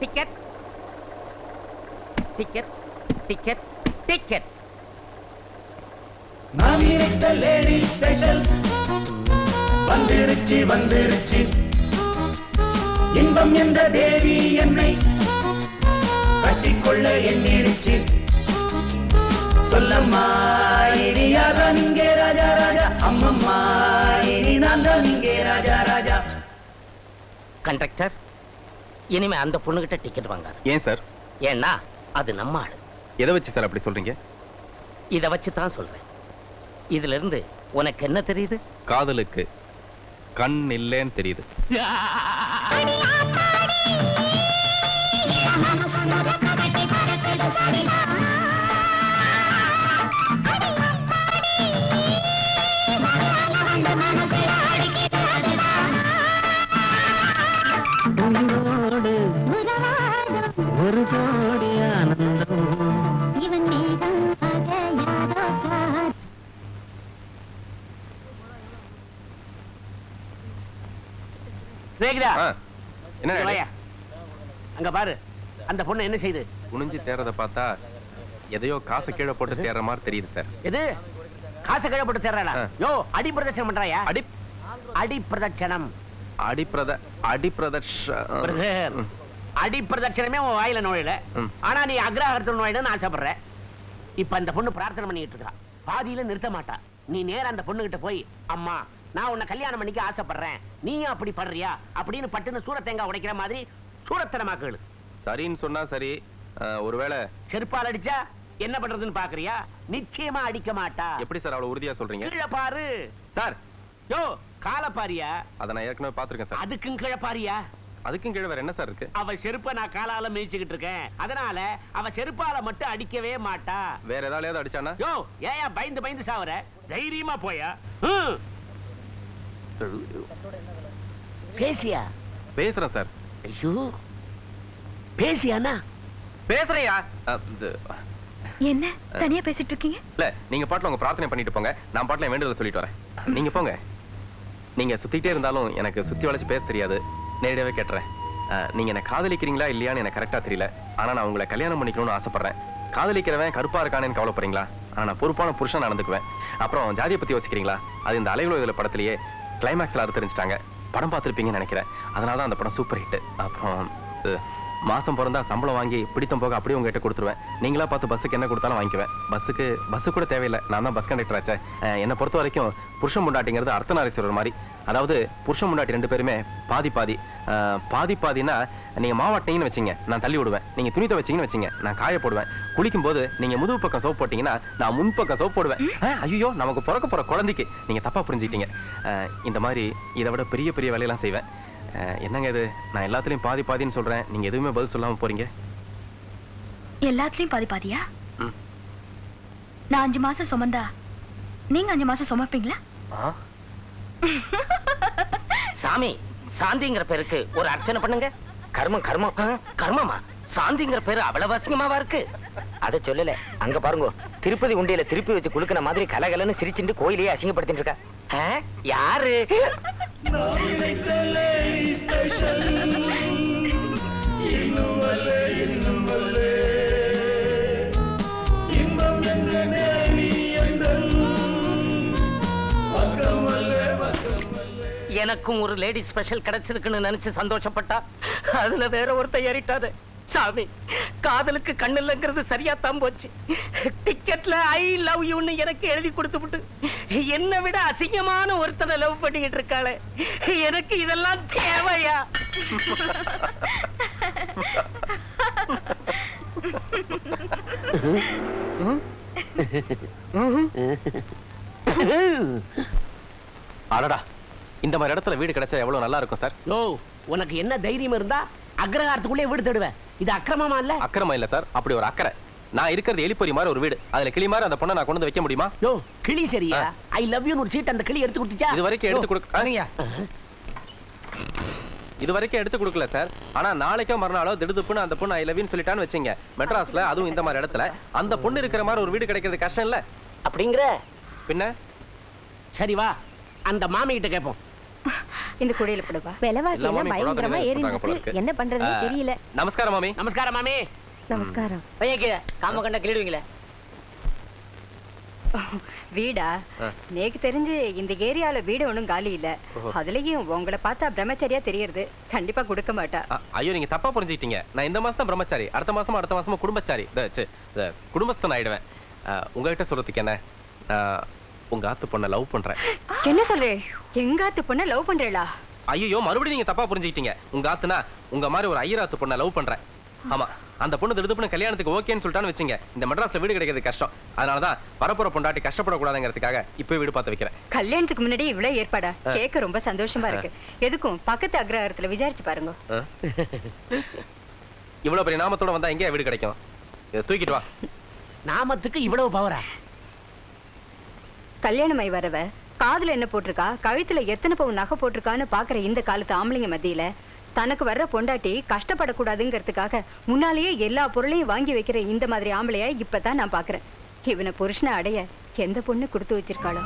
Ticket ticket ticket ticket நான் நினைத்த lady special. வந்துருச்சு வந்துருச்சு. இன்பம் என்ற தேவி என்னை கட்டிக்கொள்ள எண்ணிருச்சு சொல்லம்மா இனி யாதான் இங்கே ராஜா ராஜா. அம்மம்மா இனி நான் தான் இங்கே. ராஜா ராஜா. கண்டக்டர் இனிமே அந்த பொண்ணுகிட்ட டிக்கெட் வாங்காது. ஏன் சார்? ஏன்னா அது நம்ம ஆளு. எதை வச்சு சார் அப்படி சொல்றீங்க? இத வச்சு தான் சொல்றேன். இதுல இருந்து உனக்கு என்ன தெரியுது? காதலுக்கு கண் இல்லைன்னு தெரியுது. சிநேகிதா என்ன. அங்க பாரு அந்த பொண்ணு என்ன செய்யுது குனிஞ்சு தேறத பார்த்தா எதையோ காசு கீழே போட்டு தேடுற மாதிரி தெரியுது சார். எது? காசை கழப்பட்டு தேர்றா ஆ. யோ அடி பிரதட்சணம் பண்றாயா? அடி அடி பிரதட்சணம் அடிப்பிரத அடிப்பிரதர்ஷ பிரதர். ம். அடி பிரதட்சணமே உன் வாயில நுழையல. ஆனா நீ அக்ரஹாரத்தில் நுழையணும்னு ஆசைப்படுற இப்ப அந்த பொண்ணு பிரார்த்தனை பண்ணிட்டு இருக்கா. பாதியில நிறுத்த மாட்டா. நீ நேரா அந்த பொண்ணு கிட்ட போய் அம்மா நான் உன்னை கல்யாணம் பண்ணிக்க ஆசைப்படுறேன். நீயும் அப்படி பண்றியா அப்படின்னு பட்டுன்னு சூர தேங்காய் உடைக்கிற மாதிரி சூரத்தனமா கேளு. சரின்னு சொன்னா சரி. ஒருவேளை செருப்பால் அடிச்சா என்ன பண்றதுன்னு பாக்குறியா? நிச்சயமா அடிக்க மாட்டா. எப்படி சார் அவ்வளவு உறுதியா சொல்றீங்க? கீழே பாரு. சார். யோ கால பாரியா? அதை நான் ஏற்கனவே பார்த்திருக்கேன் சார். அதுக்கும் கீழே பாரியா? அதுக்கும் கீழே வேற என்ன சார் இருக்கு? அவ செருப்ப நான் காலால மிதிச்சுக்கிட்டு இருக்கேன். அதனால அவ செருப்பால மட்டும் அடிக்கவே மாட்டா. வேற ஏதாவது அடிச்சானா? யோ ஏயா பயந்து பயந்து சாவற? தைரியமா போயா. ஹம். பேசியா? பேசுறேன் சார். ஐயோ பேசியானா பேசுறையா? என்ன? தனியா பேசிட்டு இருக்கீங்க இல்ல நீங்க பாட்டுல உங்க பிரார்த்தனை பண்ணிட்டு போங்க. நான் பாட்டுல வேண்டுதலை சொல்லிட்டு வரேன். நீங்க போங்க. நீங்க சுத்திட்டே இருந்தாலும் எனக்கு சுத்தி வளைச்சு பேச தெரியாது. நேரடியாவே கேட்டுறேன். நீங்க என்ன காதலிக்கிறீங்களா இல்லையான்னு எனக்கு கரெக்டா தெரியல. ஆனா நான் உங்களை கல்யாணம் பண்ணிக்கணும்னு ஆசைப்படுறேன். காதலிக்கிறவன் கருப்பா இருக்கானேன்னு கவலைப்படுறீங்களா? ஆனா நான் பொறுப்பான புருஷன் நடந்துக்குவேன். அப்புறம் ஜாதியை பத்தி யோசிக்கிறீங்களா? அது இந்த அலைகுல இதுல படத்திலேயே கிளைமேக்ஸில் அது படம் பார்த்துருப்பீங்கன்னு நினைக்கிறேன். அதனால தான் அந்த படம் சூப்பர் ஹிட் அப்புறம் மாசம் பிறந்தா சம்பளம் வாங்கி பிடித்தம் போக அப்படியே உங்ககிட்ட கொடுத்துருவேன். நீங்களா பார்த்து பஸ்ஸுக்கு என்ன கொடுத்தாலும் வாங்கிக்குவேன். பஸ்ஸுக்கு பஸ்ஸு கூட தேவையில்லை. நான் தான் பஸ் கண்டக்டர் ஆச்சே. என்னை பொறுத்த வரைக்கும் புருஷன் முண்டாட்டிங்கிறது அர்த்தநாரீஸ்வரர் மாதிரி. அதாவது புருஷன் முண்டாட்டி ரெண்டு பேருமே பாதி பாதி. பாதி பாதினா நீங்க மாவாட்டிங்கன்னு வச்சீங்க. நான் தள்ளி விடுவேன். நீங்க துணி துவைச்சீங்கன்னு வச்சுங்க. நான் காய போடுவேன். குளிக்கும் போது நீங்க முதுகு பக்கம் சோப் போட்டீங்கன்னா நான் முன் பக்கம் சோப் போடுவேன். ஐயோ நமக்கு பிறக்க போற குழந்தைக்கு. நீங்க தப்பா புரிஞ்சுக்கிட்டீங்க. இந்த மாதிரி இதை விட பெரிய பெரிய வேலையெல்லாம் செய்வேன். என்னங்க இது? நான் எல்லாத்துலயும் பாதி பாதின்னு சொல்றேன். நீங்க எதுவுமே பதில் சொல்லாம போறீங்க? எல்லாத்துலயும் பாதி பாதியா. நான் அஞ்சு மாசம் சுமந்தா. நீங்க அஞ்சு மாசம் சுமப்பீங்களா? சாமி சாந்திங்கிற பேருக்கு ஒரு அர்ச்சனை பண்ணுங்க. கர்மம் கர்மம். கர்மமா? சாந்திங்கிற பேரு அவ்வளவு அசிங்கமாவா இருக்கு? அத சொல்லல. அங்க பாருங்க. திருப்பதி உண்டியில திருப்பி வச்சு குலுக்கின மாதிரி கலகலன்னு சிரிச்சுட்டு கோயிலையே அசிங்கப்படுத்திட்டு இருக்கா. ஆ, யாரு? எனக்கும் ஒரு லேடி ஸ்பெஷல் கிடைச்சிருக்குன்னு நினைச்சு சந்தோஷப்பட்டா அதுல வேற ஒருத்தன் ஏறிட்டாரு. சாமி காதலுக்கு கண்ணு இல்லைங்கிறது சரியா தான் போச்சு. டிக்கெட்ல ஐ லவ் யூன்னு எனக்கு எழுதி கொடுத்துவிட்டு என்னை விட அசிங்கமான ஒருத்தனை லவ் பண்ணிக்கிட்டு இருக்காளே. எனக்கு இதெல்லாம் தேவையா? அடடா இந்த மாதிரி இடத்துல வீடு கிடைச்சா எவ்வளவு நல்லா இருக்கும் சார்? யோ உனக்கு என்ன தைரியம் இருந்தா அக்ரஹாரத்துக்குள்ளே வீடு தேடுவேன் இது அக்கிரமமா இல்ல? அக்கறமா இல்ல சார் அப்படி ஒரு அக்கறை. நான் இருக்கிறது எலிப்பொறி மாதிரி ஒரு வீடு. அதுல கிளி மாதிரி அந்த பொண்ணை நான் கொண்டு வந்து வைக்க முடியுமா? யோ கிளி சரியா? ஐ லவ் யூ ஒரு சீட் அந்த கிளி எடுத்து கொடுத்துச்சா? இது வரைக்கும் எடுத்து கொடுக்க இது வரைக்கும் எடுத்து கொடுக்கல சார். ஆனா நாளைக்கோ மறுநாளோ திடுதுப்புன்னு அந்த பொண்ணு ஐ லவ்னு சொல்லிட்டான்னு வச்சுங்க. மெட்ராஸ்ல அதுவும் இந்த மாதிரி இடத்துல. அந்த பொண்ணு இருக்கிற மாதிரி ஒரு வீடு கிடைக்கிறது கஷ்டம் இல்ல? அப்படிங்கிற. பின்ன? சரி வா. அந்த மாமி கிட்ட கேட்போம் இந்த குடியில போடுவா விலைவாசி எல்லா எல்லாம் பயங்கரமா ஏறி இருக்கு. என்ன பண்றதுன்னு தெரியல. நமஸ்காரம் மாமி. நமஸ்காரம் மாமி. நமஸ்காரம். பையன் கீழே. காம கண்ட கிளிடுவீங்களே. வீடா. நேக்கு தெரிஞ்சு இந்த ஏரியால வீடு ஒண்ணும் காலி இல்ல. அதுலயும் உங்களை பார்த்தா பிரம்மச்சரியா தெரியறது. கண்டிப்பா கொடுக்க மாட்டா. ஐயோ நீங்க தப்பா புரிஞ்சுக்கிட்டீங்க. நான் இந்த மாசம் தான் பிரம்மச்சாரி. அடுத்த மாசம் அடுத்த மாசமா குடும்பச்சாரி. குடும்பஸ்தன் ஆயிடுவேன் உங்ககிட்ட சொல்றதுக்கு என்ன? உங்க ஆத்து பொண்ணை லவ் பண்றேன். என்ன சொல்றே? எங்காத்து பொண்ண லவ் பண்றேளா? ஐயோ மறுபடியும் நீங்க தப்பா புரிஞ்சுக்கிட்டீங்க. உங்க ஆத்துனா உங்க மாதிரி ஒரு ஐயராத்து பொண்ணை லவ் பண்றேன். ஆமா அந்த பொண்ணு திடுப்புன்னு கல்யாணத்துக்கு ஓகேன்னு சொல்லிட்டான்னு வச்சுங்க. இந்த மெட்ராஸ்ல வீடு கிடைக்கிறது கஷ்டம். அதனாலதான் வரப்போற பொண்டாட்டி கஷ்டப்படக்கூடாதுங்கிறதுக்காக இப்போ வீடு பார்த்து வைக்கிறேன். கல்யாணத்துக்கு முன்னாடி இவ்வளவு ஏற்பாடா? கேட்க ரொம்ப சந்தோஷமா இருக்கு. எதுக்கும் பக்கத்து அக்ரஹாரத்துல விசாரிச்சு பாருங்க? இவ்வளவு பெரிய நாமத்தோட வந்தா எங்கேயா வீடு கிடைக்கும்? இதை தூக்கிட்டு வா. நாமத்துக்கு இவ்வளவு பவரா கல்யாணமாய் வரவ காதுல என்ன போட்டிருக்கா? கழுத்துல எத்தனை பவுன் நகை போட்டிருக்கான்னு பாக்குற இந்த காலத்து ஆம்பளைங்க மத்தியில தனக்கு வர்ற பொண்டாட்டி கஷ்டப்படக்கூடாதுங்கிறதுக்காக முன்னாலேயே எல்லா பொருளையும் வாங்கி வைக்கிற இந்த மாதிரி ஆம்பளைய இப்பதான் நான் பாக்குறேன். இவனை புருஷனை அடைய எந்த பொண்ணு கொடுத்து வச்சிருக்காளோ?